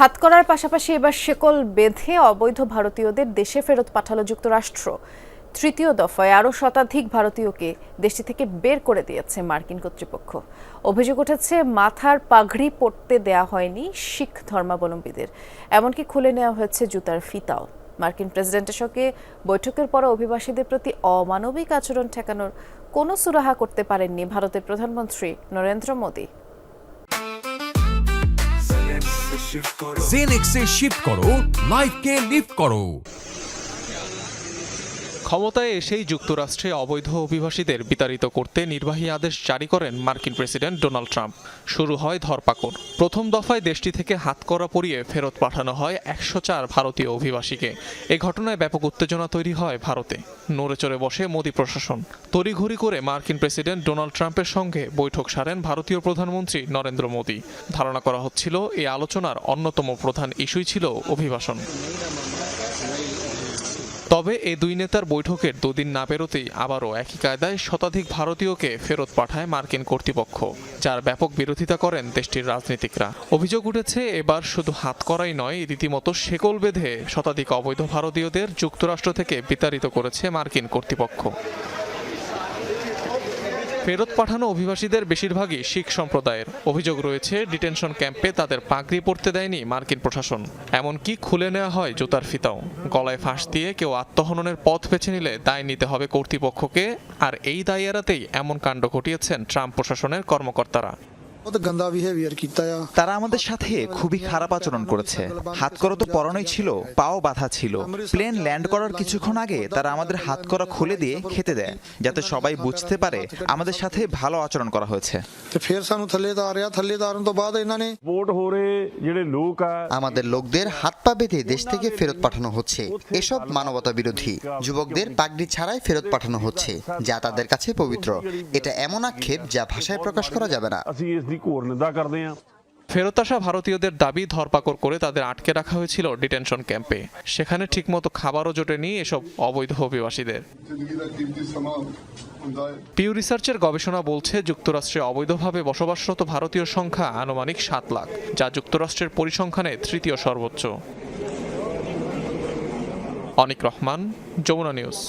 হাত করার পাশাপাশি এবার শেকল বেঁধে অবৈধ ভারতীয়দের দেশে ফেরত পাঠালো যুক্তরাষ্ট্র। তৃতীয় দফায় আরও শতাধিক ভারতীয়কে দেশটি থেকে বের করে দিয়েছে মার্কিন কর্তৃপক্ষ। অভিযোগ উঠেছে, মাথার পাগড়ি পরতে দেয়া হয়নি শিখ ধর্মাবলম্বীদের। এমনকি খুলে নেওয়া হয়েছে জুতার ফিতাও। মার্কিন প্রেসিডেন্টের সঙ্গে বৈঠকের পর অভিবাসীদের প্রতি অমানবিক আচরণ ঠেকানোর কোনো সুরাহা করতে পারেননি ভারতের প্রধানমন্ত্রী নরেন্দ্র মোদী। জেনেক্সে শিফট করো লাইফকে লিফট করো। ক্ষমতায় এসেই যুক্তরাষ্ট্রে অবৈধ অভিবাসীদের বিতাড়িত করতে নির্বাহী আদেশ জারি করেন মার্কিন প্রেসিডেন্ট ডোনাল্ড ট্রাম্প। শুরু হয় ধরপাকড়। প্রথম দফায় দেশটি থেকে হাতকড়া পরিয়ে ফেরত পাঠানো হয় একশো চার ভারতীয় অভিবাসীকে। এ ঘটনায় ব্যাপক উত্তেজনা তৈরি হয় ভারতে। নড়ে চড়ে বসে মোদী প্রশাসন। তড়িঘড়ি করে মার্কিন প্রেসিডেন্ট ডোনাল্ড ট্রাম্পের সঙ্গে বৈঠক সারেন ভারতীয় প্রধানমন্ত্রী নরেন্দ্র মোদী। ধারণা করা হচ্ছিল এই আলোচনার অন্যতম প্রধান ইস্যুই ছিল অভিবাসন। তবে এ দুই নেতার বৈঠকের দুদিন না পেরোতেই আবারও একই কায়দায় শতাধিক ভারতীয়কে ফেরত পাঠায় মার্কিন কর্তৃপক্ষ, যার ব্যাপক বিরোধিতা করেন দেশটির রাজনীতিকরা। অভিযোগ উঠেছে, এবার শুধু হাত করাই নয়, রীতিমতো শেকল বেঁধে শতাধিক অবৈধ ভারতীয়দের যুক্তরাষ্ট্র থেকে বিতাড়িত করেছে মার্কিন কর্তৃপক্ষ। ফেরত পাঠানো অভিবাসীদের বেশিরভাগই শিখ সম্প্রদায়ের। অভিযোগ রয়েছে, ডিটেনশন ক্যাম্পে তাদের পাগড়ি পড়তে দেয়নি মার্কিন প্রশাসন। এমনকি খুলে নেওয়া হয় জুতার ফিতাও। গলায় ফাঁস দিয়ে কেউ আত্মহননের পথ বেছে নিলে দায় নিতে হবে কর্তৃপক্ষকে, আর এই দায় এড়াতেই এমন কাণ্ড ঘটিয়েছেন ট্রাম্প প্রশাসনের কর্মকর্তারা। তারা আমাদের সাথে খুবই খারাপ আচরণ করেছে। হাত করা তো পরনই ছিল পাও বাধা ছিল। প্লেন ল্যান্ড করার কিছুক্ষণ আগে তারা আমাদের হাত করা খুলে দিয়ে খেতে দেয় যাতে সবাই বুঝতে পারে আমাদের সাথে ভালো আচরণ করা হয়েছে। আমাদের লোকদের হাত পা বেঁধে দেশ থেকে ফেরত পাঠানো হচ্ছে। এসব মানবতা বিরোধী। যুবকদের পাগড়ি ছাড়াই ফেরত পাঠানো হচ্ছে যা তাদের কাছে পবিত্র। এটা এমন আক্ষেপ যা ভাষায় প্রকাশ করা যাবে না। ਦੀ ਘੋਰ ਨਿੰਦਾ ਕਰਦੇ ਹਾਂ ফেরত আসা ভারতীয়দের দাবি ধরপাকড় করে তাদের আটকে রাখা হয়েছিল ডিটেনশন ক্যাম্পে সেখানে ঠিকমতো খাবারও জোটেনি এসব অবৈধ অভিবাসীদের পিউ রিসার্চের গবেষণা বলছে যুক্তরাষ্ট্রে অবৈধভাবে বসবাসরত ভারতীয় সংখ্যা আনুমানিক সাত লাখ যা যুক্তরাষ্ট্রের পরিসংখ্যানে তৃতীয় সর্বোচ্চ অনিক রহমান যমুনা নিউজ